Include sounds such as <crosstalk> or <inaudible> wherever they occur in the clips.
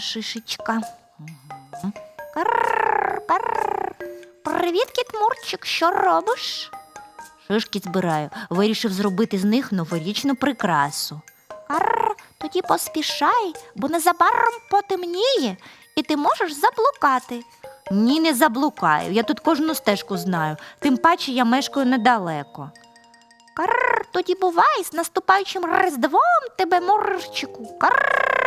шишечка. Мгм. Карр, карр. Привіт, кіт Мурчик, що робиш? Шишки збираю, вирішив зробити з них новорічну прикрасу. Карр, тоді поспішай, бо незабаром потемніє, і ти можеш заблукати. Ні, не заблукаю. Я тут кожну стежку знаю, тим паче я мешкаю недалеко. Карр, тоді бувай з наступаючим Різдвом тебе, Мурчику. Карр.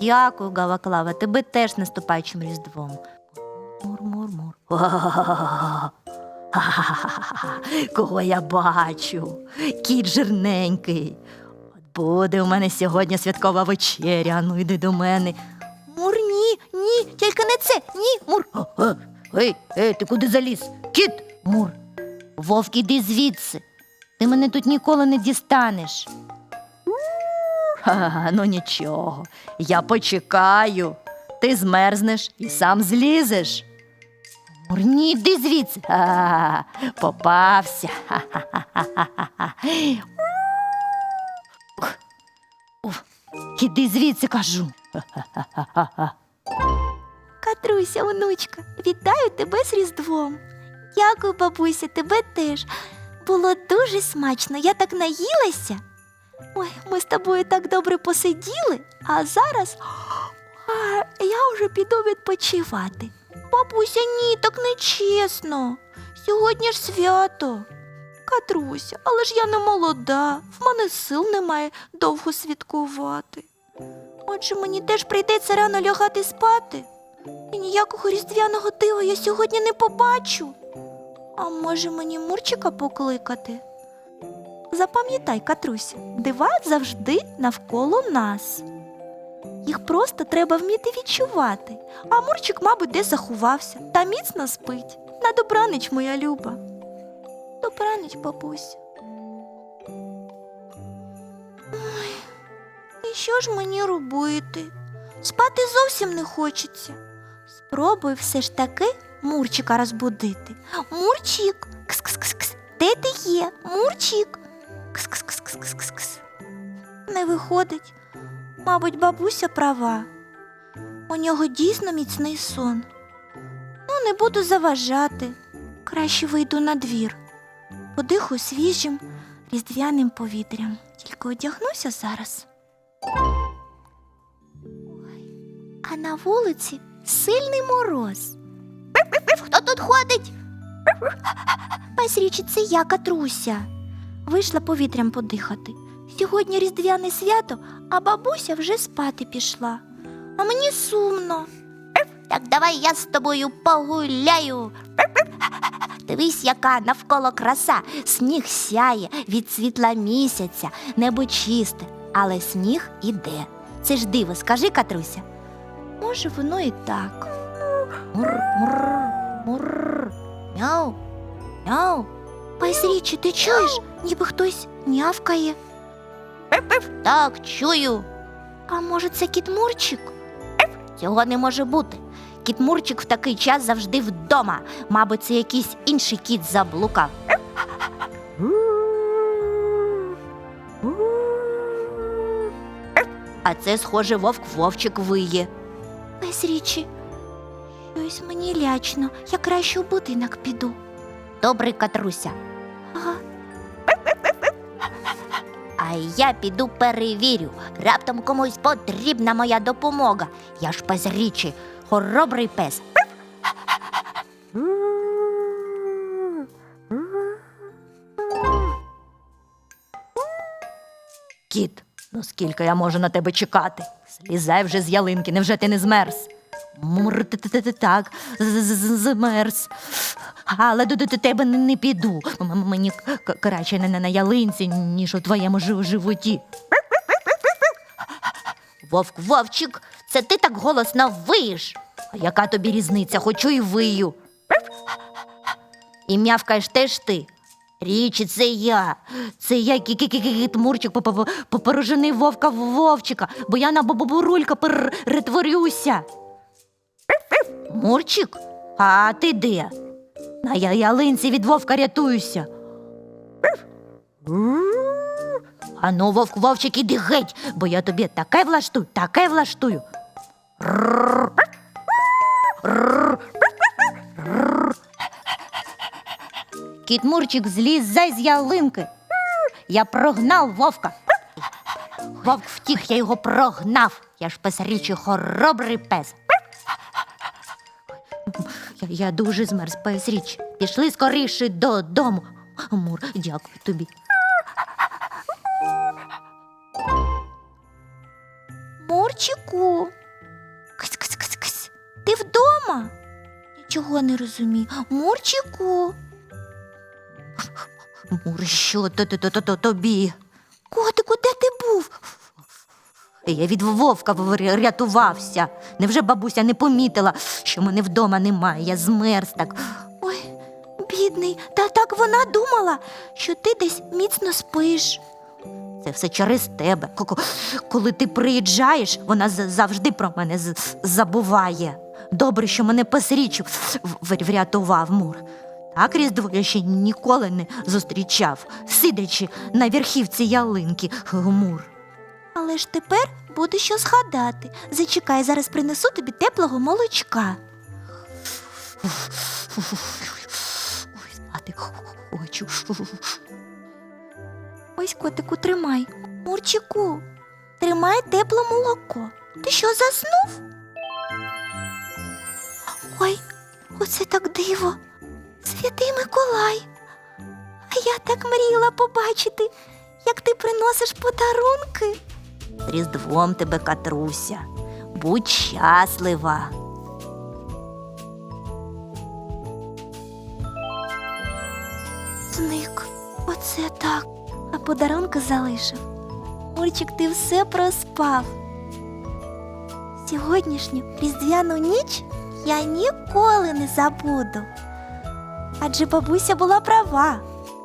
Дякую, Галаклава, тебе теж наступаючим Різдвом. Мур-мур-мур. <laughs> Кого я бачу? Кіт жирненький. От буде у мене сьогодні святкова вечеря. Ну йди до мене. Мур, ні, ні, тільки не це, ні, Мур. Ей, ей, ти куди заліз? Кіт, Мур. Вовк, іди звідси. Ти мене тут ніколи не дістанеш. Ха, ну нічого, я почекаю. Ти змерзнеш і сам злізеш. Мурні, йди звідси. Попався. Ух, уф, Іди звідси, кажу. Ха-ха-ха-ха. Катруся, онучка, вітаю тебе з Різдвом. Дякую, бабуся, тебе теж. Було дуже смачно, я так наїлася. Ой, ми з тобою так добре посиділи, а зараз а, я вже піду відпочивати. Бабуся, ні, так не чесно. Сьогодні ж свято. Катруся, але ж я не молода, в мене сил немає довго святкувати. Отже, мені теж прийдеться рано лягати спати. І ніякого різдвяного дива я сьогодні не побачу. А може мені Мурчика покликати? Запам'ятай, Катруся, дива завжди навколо нас. Їх просто треба вміти відчувати, а Мурчик, мабуть, десь заховався та міцно спить. На добраніч, моя люба. Добраніч, бабуся. Ой, і що ж мені робити? Спати зовсім не хочеться. Спробуй все ж таки Мурчика розбудити. Мурчик, кс-кс-кс-кс, де ти є? Мурчик. Кс-кс-кс-кс-кс-кс. Не виходить. Мабуть, бабуся права. У нього дійсно міцний сон. Ну, не буду заважати. Краще вийду на двір. Подихаю свіжим різдвяним повітрям. Тільки одягнуся зараз. Ой, а на вулиці сильний мороз. Хто тут ходить? Пась річі, це я, Катруся. Вийшла повітрям подихати. Сьогодні різдвяне свято, а бабуся вже спати пішла. А мені сумно. Так давай я з тобою погуляю. Дивись, яка навколо краса, сніг сяє від світла місяця, небо чисте, але сніг іде. Це ж диво, скажи, Катруся. Може, воно і так. Мур, мур, мур. Мяу, мяу. Пась річі, ти чуєш? Ніби хтось нявкає. Так, чую. А може, це кіт Мурчик? Цього не може бути. Кіт Мурчик в такий час завжди вдома. Мабуть, це якийсь інший кіт заблукав. А це, схоже, вовк вовчик виє. Без річі, щось мені лячно. Я краще у будинок піду. Добре, Катруся. А я піду перевірю. Раптом комусь потрібна моя допомога. Я ж пес річі, хоробрий пес. Кіт, ну скільки я можу на тебе чекати? Слізай вже з ялинки, невже ти не змерз? Так, змерз. Але до, тебе не, піду. Мені краще не на, ялинці, ніж у твоєму животі. Вовк, вовчик, це ти так голосно виєш. А яка тобі різниця, хочу і вию. І м'явкаєш теж ти. Річі, це я. Це я кіт Мурчик попорожений вовка вовчика, бо я на бабурулька перетворюся. Мурчик, а ти де? На я ялинці від вовка рятуюся. Ану, вовк, вовчик, іди геть, бо я тобі таке влаштую, таке влаштую. Кіт Мурчик злізай з ялинки. Я прогнав вовка. Вовк втік, я його прогнав. Я ж песарічий хоробрий пес. Я, дуже змерз песріч. Пішли скоріше додому. Мур, дякую тобі. Мурчику. Кись. Ти вдома? Нічого не розумію. Мурчику. Мур, що то, то, то, то, то тобі? Котику? Я від вовка врятувався. Невже бабуся не помітила, що мене вдома немає? Я змерз так. Ой, бідний, та так вона думала, що ти десь міцно спиш. Це все через тебе. Коли ти приїжджаєш, вона завжди про мене забуває. Добре, що мене песрічу в- врятував Мур. Так Різдво я ще ніколи не зустрічав, сидячи на верхівці ялинки, <laughs> Мур. Але ж тепер буде що згадати. Зачекай, зараз принесу тобі теплого молочка. Ой, спати хочу. Ось котику, тримай. Мурчику, тримай тепле молоко. Ти що заснув? Ой, оце так диво. Святий Миколай. А я так мріяла побачити, як ти приносиш подарунки. Різдвом тебе, Катруся. Будь щаслива. Зник. Оце так. А подарунки залишив. Мурчик, ти все проспав. Сьогоднішню різдвяну ніч я ніколи не забуду. Адже бабуся була права,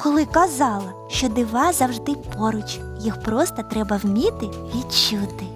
коли казала, що дива завжди поруч, їх просто треба вміти відчути.